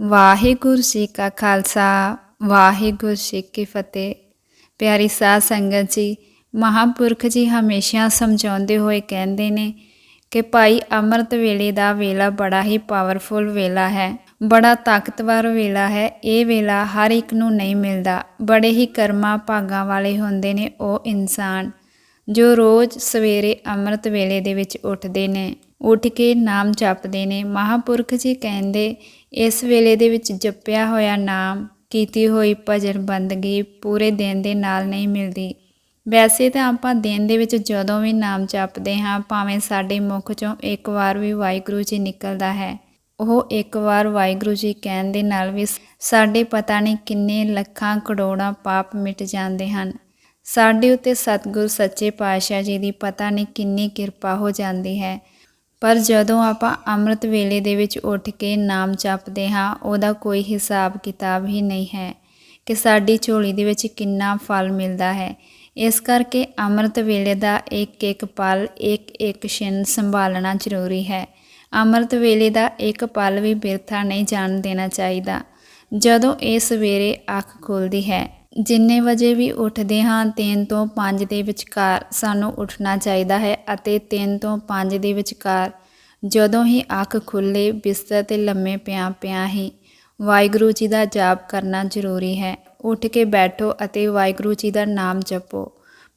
ਵਾਹਿਗੁਰੂ ਜੀ ਕਾ ਖਾਲਸਾ, ਵਾਹਿਗੁਰੂ ਜੀ ਕੀ ਫਤਿਹ। ਪਿਆਰੀ ਸਾਧ ਸੰਗਤ ਜੀ, ਮਹਾਂਪੁਰਖ ਜੀ ਹਮੇਸ਼ਾ ਸਮਝਾਉਂਦੇ ਹੋਏ ਕਹਿੰਦੇ ਨੇ ਕਿ ਭਾਈ ਅੰਮ੍ਰਿਤ ਵੇਲੇ ਦਾ ਵੇਲਾ ਬੜਾ ਹੀ ਪਾਵਰਫੁਲ ਵੇਲਾ ਹੈ। ਬੜਾ ਤਾਕਤਵਰ ਵੇਲਾ ਹੈ। ਇਹ ਵੇਲਾ ਹਰ ਇੱਕ ਨੂੰ ਨਹੀਂ ਮਿਲਦਾ। ਬੜੇ ਹੀ ਕਰਮਾਂ ਭਾਗਾਂ ਵਾਲੇ ਹੁੰਦੇ ਨੇ ਉਹ ਇਨਸਾਨ ਜੋ ਰੋਜ਼ ਸਵੇਰੇ ਅੰਮ੍ਰਿਤ ਵੇਲੇ ਦੇ ਵਿੱਚ ਉੱਠਦੇ ਨੇ। ਉੱਠ ਕੇ ਨਾਮ ਜਪਦੇ ਨੇ। ਮਹਾਪੁਰਖ ਜੀ ਕਹਿੰਦੇ, ਇਸ ਵੇਲੇ ਦੇ ਵਿੱਚ ਜਪਿਆ ਹੋਇਆ ਨਾਮ, ਕੀਤੀ ਹੋਈ ਭਜਨ ਬੰਦਗੀ ਪੂਰੇ ਦਿਨ ਦੇ ਨਾਲ ਨਹੀਂ ਮਿਲਦੀ। ਵੈਸੇ ਤਾਂ ਆਪਾਂ ਦਿਨ ਦੇ ਵਿੱਚ ਜਦੋਂ ਵੀ ਨਾਮ ਜਪਦੇ ਹਾਂ, ਭਾਵੇਂ ਸਾਡੇ ਮੁਖ ਚੋਂ ਇੱਕ ਵਾਰ ਵੀ ਵਾਹਿਗੁਰੂ ਜੀ ਨਿਕਲਦਾ ਹੈ। ਉਹ ਇੱਕ ਵਾਰ ਵਾਹਿਗੁਰੂ ਜੀ ਕਹਿਣ ਦੇ ਨਾਲ ਵੀ ਸਾਡੇ ਪਤਾ ਨਹੀਂ ਕਿੰਨੇ ਲੱਖਾਂ ਕਰੋੜਾਂ ਪਾਪ ਮਿਟ ਜਾਂਦੇ ਹਨ। ਸਾਡੇ ਉੱਤੇ ਸਤਿਗੁਰ, ਸੱਚੇ ਪਾਤਸ਼ਾਹ ਜੀ ਦੀ ਪਤਾ ਨਹੀਂ ਕਿੰਨੀ ਕਿਰਪਾ ਹੋ ਜਾਂਦੀ ਹੈ। ਪਰ ਜਦੋਂ ਆਪਾਂ ਅੰਮ੍ਰਿਤ ਵੇਲੇ ਦੇ ਵਿੱਚ ਉੱਠ ਕੇ ਨਾਮ ਜਪਦੇ ਹਾਂ, ਉਹਦਾ ਕੋਈ ਹਿਸਾਬ ਕਿਤਾਬ ਹੀ ਨਹੀਂ ਹੈ ਕਿ ਸਾਡੀ ਝੋਲੀ ਦੇ ਵਿੱਚ ਕਿੰਨਾ ਫਲ ਮਿਲਦਾ ਹੈ। ਇਸ ਕਰਕੇ ਅੰਮ੍ਰਿਤ ਵੇਲੇ ਦਾ ਇੱਕ ਇੱਕ ਪਲ ਇੱਕ ਇੱਕ ਛਿਨ ਸੰਭਾਲਣਾ ਜ਼ਰੂਰੀ ਹੈ। ਅੰਮ੍ਰਿਤ ਵੇਲੇ ਦਾ ਇੱਕ ਪਲ ਵੀ ਬਿਰਥਾ ਨਹੀਂ ਜਾਣ ਦੇਣਾ ਚਾਹੀਦਾ। ਜਦੋਂ ਇਹ ਸਵੇਰੇ ਅੱਖ ਖੁੱਲਦੀ ਹੈ ਜਿੰਨੇ ਵਜੇ ਵੀ ਉੱਠਦੇ ਹਾਂ 3 ਤੋਂ 5 ਦੇ ਵਿਚਕਾਰ ਸਾਨੂੰ ਉੱਠਣਾ ਚਾਹੀਦਾ ਹੈ ਅਤੇ 3 ਤੋਂ 5 ਦੇ ਵਿਚਕਾਰ ਜਦੋਂ ਹੀ ਅੱਖ ਖੁੱਲੇ ਬਿਸਤਰ ਤੇ ਲੰਮੇ ਪਿਆ ਪਿਆ ਹੀ ਵਾਹਿਗੁਰੂ ਜੀ ਦਾ ਜਾਪ ਕਰਨਾ ਜ਼ਰੂਰੀ ਹੈ। ਉੱਠ ਕੇ ਬੈਠੋ ਅਤੇ ਵਾਹਿਗੁਰੂ ਜੀ ਦਾ ਨਾਮ ਜਪੋ।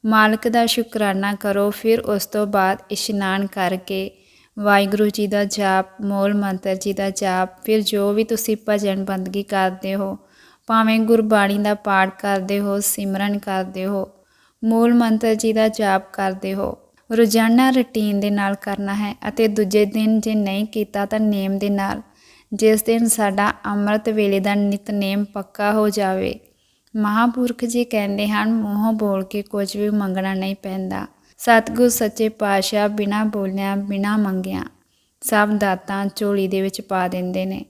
ਮਾਲਕ ਦਾ ਸ਼ੁਕਰਾਨਾ ਕਰੋ, ਫਿਰ ਉਸ ਤੋਂ ਬਾਅਦ ਇਸ਼ਨਾਨ ਕਰਕੇ ਵਾਹਿਗੁਰੂ ਜੀ ਦਾ ਜਾਪ, ਮੂਲ ਮੰਤਰ ਜੀ ਦਾ ਜਾਪ, ਫਿਰ ਜੋ ਵੀ ਤੁਸੀਂ ਭਜਨ ਬੰਦਗੀ ਕਰਦੇ ਹੋ ਭਾਵੇਂ ਗੁਰਬਾਣੀ ਦਾ ਪਾਠ ਕਰਦੇ ਹੋ, ਸਿਮਰਨ ਕਰਦੇ ਹੋ, ਮੂਲ ਮੰਤਰ ਜੀ ਦਾ ਜਾਪ ਕਰਦੇ ਹੋ, ਰੋਜ਼ਾਨਾ ਰੁਟੀਨ ਦੇ ਨਾਲ ਕਰਨਾ ਹੈ ਅਤੇ ਦੂਜੇ ਦਿਨ ਜੇ ਨਹੀਂ ਕੀਤਾ ਤਾਂ ਨੇਮ ਦੇ ਨਾਲ, ਜਿਸ ਦਿਨ ਸਾਡਾ ਅੰਮ੍ਰਿਤ ਵੇਲੇ ਦਾ ਨਿਤਨੇਮ ਪੱਕਾ ਹੋ ਜਾਵੇ। ਮਹਾਪੁਰਖ ਜੀ ਕਹਿੰਦੇ ਹਨ, ਮੂੰਹ ਬੋਲ ਕੇ ਕੁਝ ਵੀ ਮੰਗਣਾ ਨਹੀਂ ਪੈਂਦਾ। ਸਤਿਗੁਰ ਸੱਚੇ ਪਾਤਸ਼ਾਹ ਬਿਨਾ ਬੋਲਿਆ, ਬਿਨਾ ਮੰਗਿਆ, ਸਭ ਦਾਤਾਂ ਝੋਲੀ ਦੇ ਵਿੱਚ ਪਾ ਦਿੰਦੇ ਨੇ।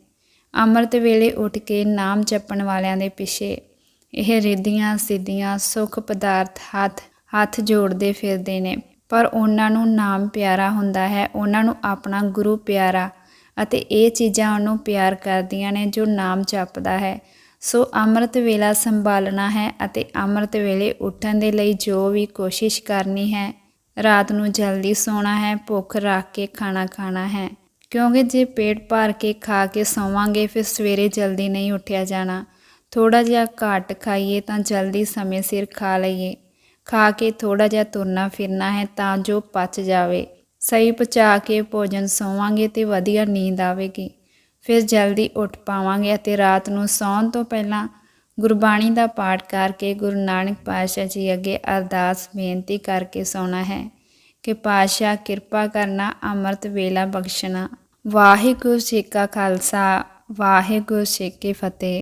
ਅੰਮ੍ਰਿਤ ਵੇਲੇ ਉੱਠ ਕੇ ਨਾਮ ਜਪਣ ਵਾਲਿਆਂ ਦੇ ਪਿੱਛੇ ਇਹ ਰਿੱਧੀਆਂ, ਸਿੱਧੀਆਂ, ਸੁਖ ਪਦਾਰਥ ਹੱਥ ਹੱਥ ਜੋੜਦੇ ਫਿਰਦੇ ਨੇ। ਪਰ ਉਹਨਾਂ ਨੂੰ ਨਾਮ ਪਿਆਰਾ ਹੁੰਦਾ ਹੈ। ਉਹਨਾਂ ਨੂੰ ਆਪਣਾ ਗੁਰੂ ਪਿਆਰਾ ਅਤੇ ਇਹ ਚੀਜ਼ਾਂ ਉਹਨੂੰ ਪਿਆਰ ਕਰਦੀਆਂ ਨੇ ਜੋ ਨਾਮ ਜਪਦਾ ਹੈ। ਸੋ ਅੰਮ੍ਰਿਤ ਵੇਲਾ ਸੰਭਾਲਣਾ ਹੈ ਅਤੇ ਅੰਮ੍ਰਿਤ ਵੇਲੇ ਉੱਠਣ ਦੇ ਲਈ ਜੋ ਵੀ ਕੋਸ਼ਿਸ਼ ਕਰਨੀ ਹੈ, ਰਾਤ ਨੂੰ ਜਲਦੀ ਸੋਣਾ ਹੈ, ਭੁੱਖ ਰੱਖ ਕੇ ਖਾਣਾ ਖਾਣਾ ਹੈ। ਕਿਉਂਕਿ ਜੇ ਪੇਟ ਭਰ ਕੇ ਖਾ ਕੇ ਸੌਵਾਂਗੇ, ਫਿਰ ਸਵੇਰੇ ਜਲਦੀ ਨਹੀਂ ਉੱਠਿਆ ਜਾਣਾ। ਥੋੜਾ ਜਿਹਾ ਘੱਟ ਖਾਈਏ ਤਾਂ ਜਲਦੀ ਸਮੇਂ ਸਿਰ ਖਾ ਲਈਏ। ਖਾ ਕੇ ਥੋੜਾ ਜਿਹਾ ਤੁਰਨਾ ਫਿਰਨਾ ਹੈ ਤਾਂ ਜੋ ਪਚ ਜਾਵੇ। ਸਹੀ ਪਚਾ ਕੇ ਭੋਜਨ ਸੌਵਾਂਗੇ ਤੇ ਵਧੀਆ ਨੀਂਦ ਆਵੇਗੀ। ਫਿਰ ਜਲਦੀ ਉੱਠ ਪਾਵਾਂਗੇ ਅਤੇ ਰਾਤ ਨੂੰ ਸੌਣ ਤੋਂ ਪਹਿਲਾਂ ਗੁਰਬਾਣੀ ਦਾ ਪਾਠ ਕਰਕੇ ਗੁਰੂ ਨਾਨਕ ਪਾਤਸ਼ਾਹ ਜੀ ਅੱਗੇ ਅਰਦਾਸ ਬੇਨਤੀ ਕਰਕੇ ਸੌਣਾ ਹੈ। ਕਿ ਪਾਤਸ਼ਾਹ ਕਿਰਪਾ ਕਰਨਾ, ਅੰਮ੍ਰਿਤ ਵੇਲਾ ਬਖਸ਼ਣਾ। ਵਾਹਿਗੁਰੂ ਜੀ ਕਾ ਖਾਲਸਾ, ਵਾਹਿਗੁਰੂ ਜੀ ਕੀ ਫਤਿਹ।